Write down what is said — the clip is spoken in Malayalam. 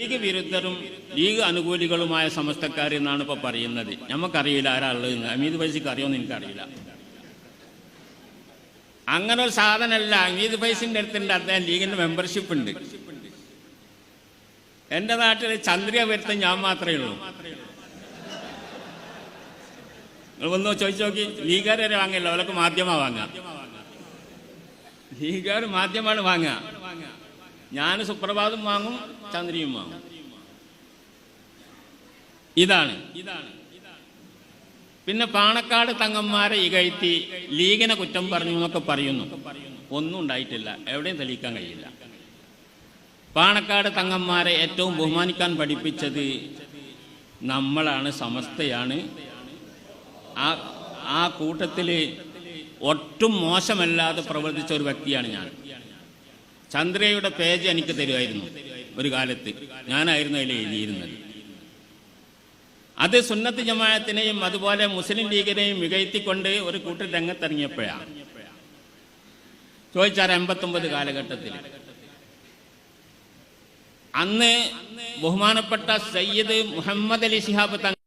ലീഗ് വിരുദ്ധരും ലീഗ് അനുകൂലികളുമായ സമസ്തക്കാർ എന്നാണ് ഇപ്പൊ പറയുന്നത്. നമുക്കറിയില്ല ആരാ ഉള്ളത് അമീദ് ഫൈസിക്ക് അറിയുമെന്ന് എനിക്കറിയില്ല. അങ്ങനെ ഒരു സാധനമല്ല. അമീത് ഫൈസിന്റെ അടുത്തുണ്ട്. അദ്ദേഹം ലീഗിന്റെ മെമ്പർഷിപ്പ് ഉണ്ട്. എന്റെ നാട്ടിൽ ചന്ദ്രിക വരുത്തം ഞാൻ മാത്രമേ ഉള്ളൂ. നിങ്ങൾ ഒന്ന് ചോദിച്ചു നോക്കി. ലീഗാർ വരെ വാങ്ങില്ല. അവരൊക്കെ മാധ്യമ വാങ്ങാം ലീഗുകാർ മാധ്യമമാണ് വാങ്ങുക. ഞാൻ സുപ്രഭാതം വാങ്ങും ചന്ദ്രിയും വാങ്ങും. ഇതാണ്. ഇതാണ് പിന്നെ പാണക്കാട് തങ്ങന്മാരെ ഇകഴ്ത്തി ലീഗിനെ കുറ്റം പറഞ്ഞു എന്നൊക്കെ പറയുന്നു. ഒന്നും ഉണ്ടായിട്ടില്ല. എവിടെയും തെളിയിക്കാൻ കഴിയില്ല. പാണക്കാട് തങ്ങന്മാരെ ഏറ്റവും ബഹുമാനിക്കാൻ പഠിപ്പിച്ചത് നമ്മളാണ് സമസ്തയാണ്. ആ ആ കൂട്ടത്തിൽ ഒട്ടും മോശമല്ലാതെ പ്രവർത്തിച്ച ഒരു വ്യക്തിയാണ് ഞാൻ. ചന്ദ്രയുടെ പേജ് എനിക്ക് തരുമായിരുന്നു ഒരു കാലത്ത്. ഞാനായിരുന്നു അതിൽ എഴുതിയിരുന്നത്. അത് സുന്നത്ത് ജമായത്തിനെയും അതുപോലെ മുസ്ലിം ലീഗിനെയും മികഴ്ത്തിക്കൊണ്ട് ഒരു കൂട്ടർ രംഗത്തിറങ്ങിയപ്പോഴാണ്. ചോദിച്ചാൽ എൺപത്തൊമ്പത് കാലഘട്ടത്തിൽ അന്ന് ബഹുമാനപ്പെട്ട സയ്യിദ് മുഹമ്മദ് അലി ശിഹാബ് തങ്ങൾ